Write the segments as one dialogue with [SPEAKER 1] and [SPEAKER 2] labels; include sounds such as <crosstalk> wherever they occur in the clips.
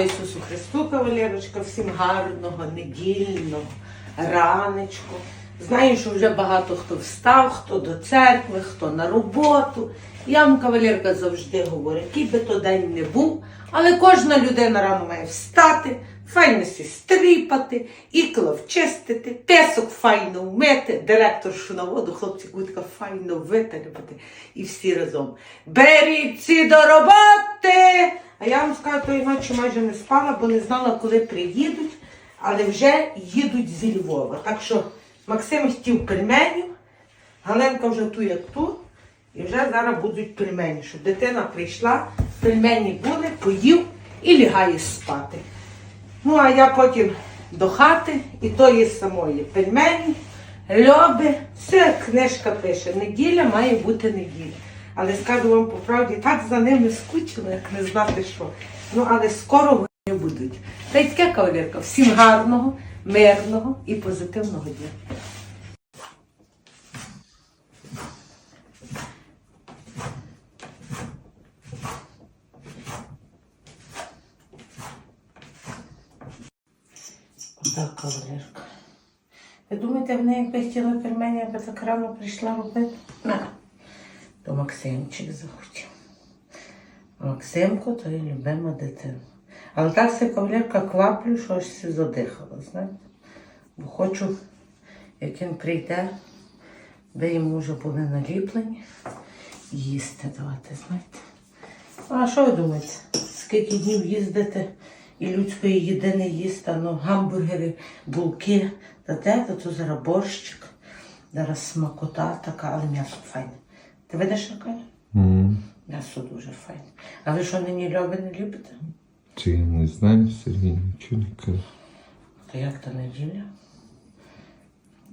[SPEAKER 1] Ісусу Христу, кавалерочка, всім гарного, недільного раночку. Знаю, що вже багато хто встав, хто до церкви, хто на роботу. Я вам, кавалерка, завжди говорю, який би то день не був, але кожна людина рано має встати, файно стріпати, ікла вчистити, песок файно вмити, директоршу на воду, хлопці кутка файно витарювати і всі разом. Беріться до роботи! А я вам скажу, тої ночі майже не спала, бо не знала, коли приїдуть, але вже їдуть зі Львова. Так що Максим хотів пельменів, Галенка вже ту, як ту, і вже зараз будуть пельмені, щоб дитина прийшла, пельмені були, поїв і лягає спати. Ну, а я потім до хати і тої самої пельмені, льоби, все книжка пише. Неділя має бути неділя. Але скажу вам по правді, так за ними скучила, як не знати що. Ну, але скоро вони будуть. Та й таке кавалерка. Всім гарного, мирного і позитивного дня. Так, кавалерка. Ви думаєте, в неї якби хотіла пельмені, аби так рано прийшла робити? То Максимчик захотів. Максимко то є любима дитина. Але так се кавалерка кваплю, що аж се задихала, знаєте. Бо хочу, як він прийде, де йому вже були наліплені, їсти давати, знаєте. А що ви думаєте? Скільки днів їздити і людської їди їсти, ну гамбургери, булки, та те, то зараз борщик, зараз смакота така, але м'ясо файне. Ти видиш, яка?
[SPEAKER 2] М,
[SPEAKER 1] М'ясо дуже файне. А ви що нині льоби не любите?
[SPEAKER 2] Чи я не знаю, Сергій нічого не каже.
[SPEAKER 1] То як то неділя?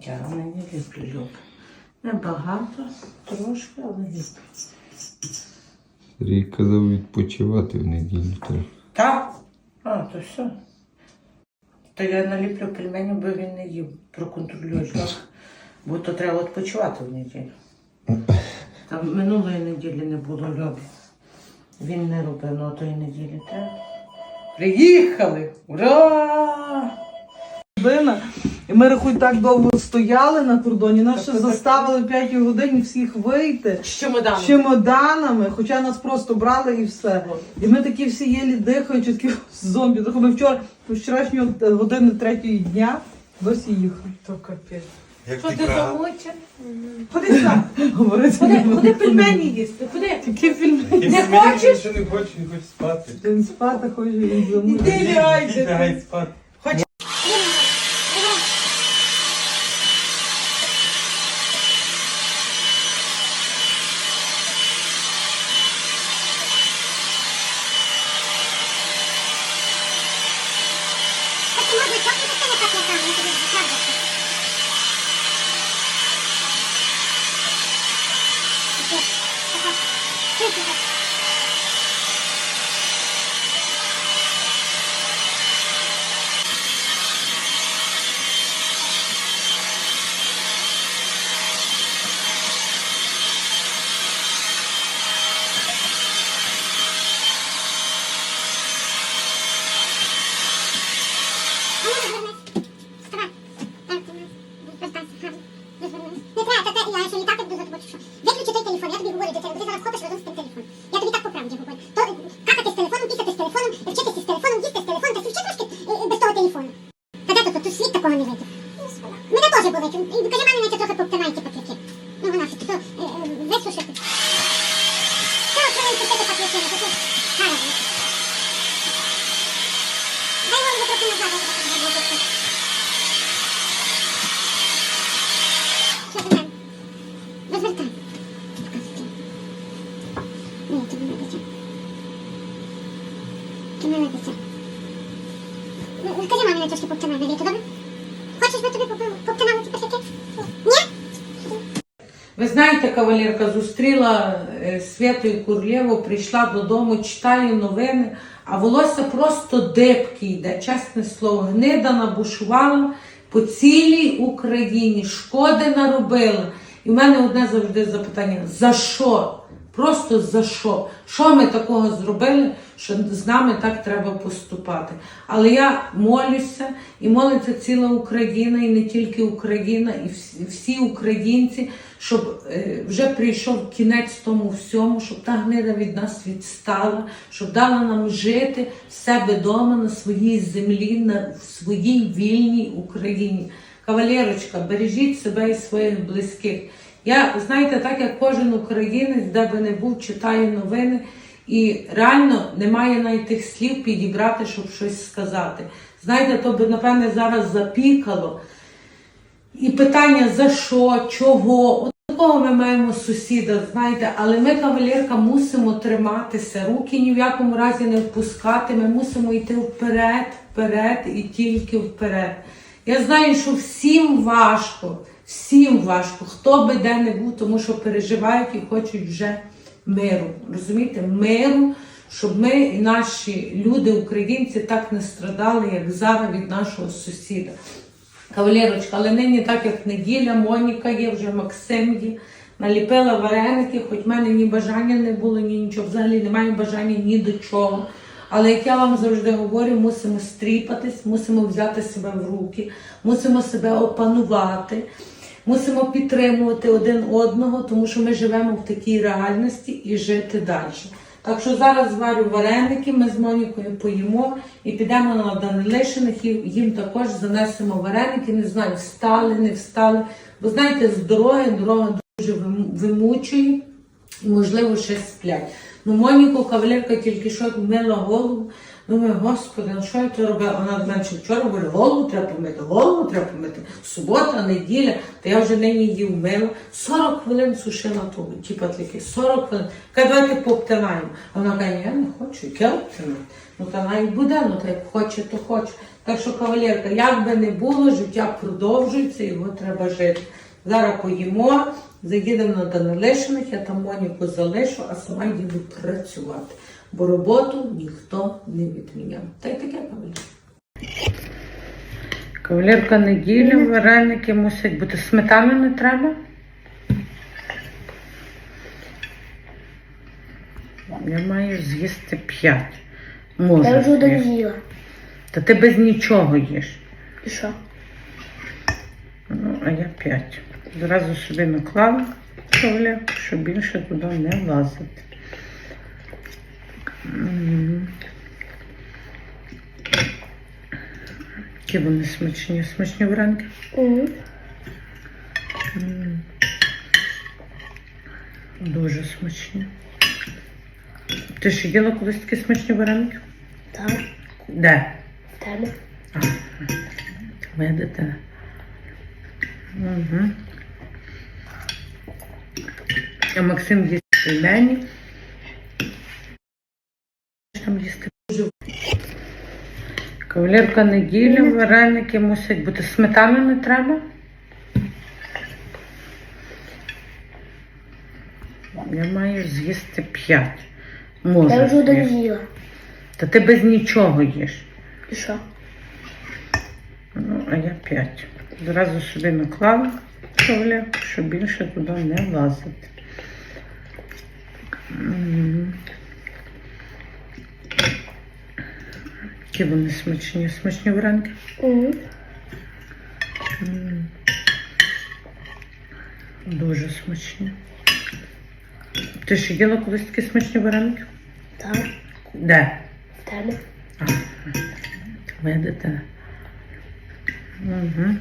[SPEAKER 1] Я нині люблю льоби. Небагато, трошки, але люблю.
[SPEAKER 2] Сергій казав відпочивати в неділю треба.
[SPEAKER 1] Так? А, то все. То я наліплю пельменю, бо він не їв. Проконтролюю шлях. Бо то треба відпочивати в неділю. Там минулої неділі не було льобі. Він не робив, ну а тої неділі треба. Приїхали! Ура!
[SPEAKER 3] година. І ми рахуй так довго стояли на кордоні. Нас ще заставили 5 годині всіх вийти з чемоданами, хоча нас просто брали і все. І ми такі всі єлі дихаючи, такі <laughs> зомбі. Ми вчора, з вчорашньої години третьої дня досі їхали.
[SPEAKER 1] То капець.
[SPEAKER 4] Як
[SPEAKER 1] Що
[SPEAKER 4] ти
[SPEAKER 1] замучен? Ходи сюди.
[SPEAKER 3] Говорити
[SPEAKER 1] Ходи,
[SPEAKER 3] не
[SPEAKER 1] ходи пельмені їсти. Ходи. Не хочеш?
[SPEAKER 4] Не хоче, він хоче спати.
[SPEAKER 3] Він спати хоче, він замовить.
[SPEAKER 1] Іди лягай.
[SPEAKER 4] Лягай спати.
[SPEAKER 5] Виключи Thank <laughs> you. Скажи мамі на трошки поптинай на літо, добре? Хочеш би тобі поптинали ті пасяки? Ні?
[SPEAKER 1] Ви знаєте, кавалерка зустріла Святої Святу Курлєву, прийшла додому, читаю новини, а волосся просто дибки йде, чесне слово, гнида набушувала по цілій Україні, шкоди наробила. І в мене одне завжди запитання: за що? Просто за що? Що ми такого зробили, що з нами так треба поступати? Але я молюся, і молиться ціла Україна, і не тільки Україна, і всі, українці, щоб е, вже прийшов кінець тому всьому, щоб та гнида від нас відстала, щоб дала нам жити в себе вдома на своїй землі, на в своїй вільній Україні. Кавалерочка, бережіть себе і своїх близьких. Я, знаєте, так як кожен українець, де би не був, читаю новини, і реально немає навіть тих слів підібрати, щоб щось сказати. Знаєте, то би, напевне, зараз запікало. І питання за що, чого. От такого ми маємо сусіда, знаєте, але ми, кавалерка, мусимо триматися, руки ні в якому разі не впускати. Ми мусимо йти вперед, вперед і тільки вперед. Я знаю, що всім важко, всім важко, хто би де не був, тому що переживають і хочуть вже миру. Розумієте, миру, щоб ми і наші люди, українці, так не страдали, як зараз від нашого сусіда. Кавалерочка, але нині так як неділя, Моніка є, вже Максим є. Наліпила вареники, хоч в мене ні бажання не було, ні нічого. Взагалі немає бажання ні до чого. Але як я вам завжди говорю, мусимо стріпатись, мусимо взяти себе в руки, мусимо себе опанувати, мусимо підтримувати один одного, тому що ми живемо в такій реальності і жити далі. Так що зараз зварю вареники, ми з Монікою поїмо і підемо на Данилишиних, і їм також занесемо вареники. Не знаю, встали, не встали. Бо знаєте, з дороги дорога дуже вим- вимучує і, можливо, ще сплять. Ну, Моніку кавалерка тільки що мила голову. Думаю, господи, ну що я то робила? Вона до мене вчора говорить, голову треба помити, голову треба помити. Субота, неділя, то я вже нині її вмила. 40 хвилин сушила ту, ті патлики, 40 хвилин. Каже, давайте пообтинаємо. А вона каже, я не хочу, яке обтинати? Ну та навіть буде, ну та як хоче, то хоче. Так що, кавалерка, як би не було, життя продовжується, його треба жити. Зараз поїмо, заїдемо на Данилишиних, я там Моніку залишу, а сама їду працювати. Бо роботу ніхто не відміняв. Та й таке кавалерка. Кавалерка неділя, вареники мусять бути. Сметани не треба? Я маю з'їсти п'ять. Можу.
[SPEAKER 4] Я вже
[SPEAKER 1] з'їсти.
[SPEAKER 4] доїла.
[SPEAKER 1] Та ти без нічого їш.
[SPEAKER 4] І що?
[SPEAKER 1] Ну, а я п'ять. Зразу собі наклала кавалерку, щоб більше туди не влазити. Які вони смачні, смачні вареники.
[SPEAKER 4] Угу.
[SPEAKER 1] Дуже смачні. Ти ще їла колись такі смачні вареники?
[SPEAKER 4] Так,
[SPEAKER 1] Де?
[SPEAKER 4] в тебе.
[SPEAKER 1] Моя дитина. Угу. А Максим їсть пельмені. Що Там їсти дуже. Кавалерка неділя, вареники мусять бути. Сметани не треба. Я маю з'їсти п'ять. Можу.
[SPEAKER 4] Я вже
[SPEAKER 1] з'їсти.
[SPEAKER 4] доїла.
[SPEAKER 1] Та ти без нічого їш.
[SPEAKER 4] І що?
[SPEAKER 1] Ну, а я п'ять. Зразу собі наклала кавалерку, щоб більше туди не влазити. Які вони смачні, смачні вареники.
[SPEAKER 4] Угу.
[SPEAKER 1] Дуже смачні. Ти ще їла колись такі смачні вареники?
[SPEAKER 4] Так,
[SPEAKER 1] Де?
[SPEAKER 4] в тебе.
[SPEAKER 1] Дитина. Угу.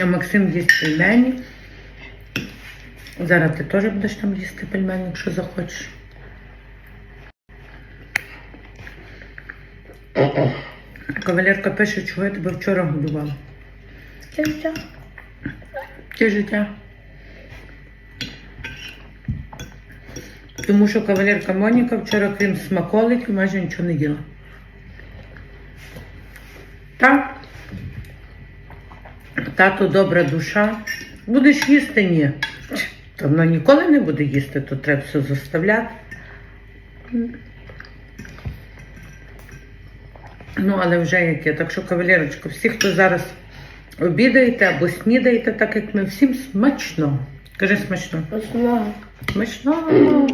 [SPEAKER 1] А Максим їсть пельмені. Зараз ти теж будеш там їсти пельмені, якщо захочеш. Кавалерка пише, чого я тебе вчора годувала.
[SPEAKER 4] Таке життя.
[SPEAKER 1] Яке життя. Тому що кавалерка Моніка вчора, крім смаколиків, майже нічого не їла. Так? Тато добра душа. Будеш їсти? Ні. Та вона ніколи не буде їсти, то треба все заставляти. Ну, але вже яке. Так що, кавалерочка, всі, хто зараз обідаєте або снідаєте, так як ми всім смачно. Кажи смачно.
[SPEAKER 4] Смачно.
[SPEAKER 1] Смачно.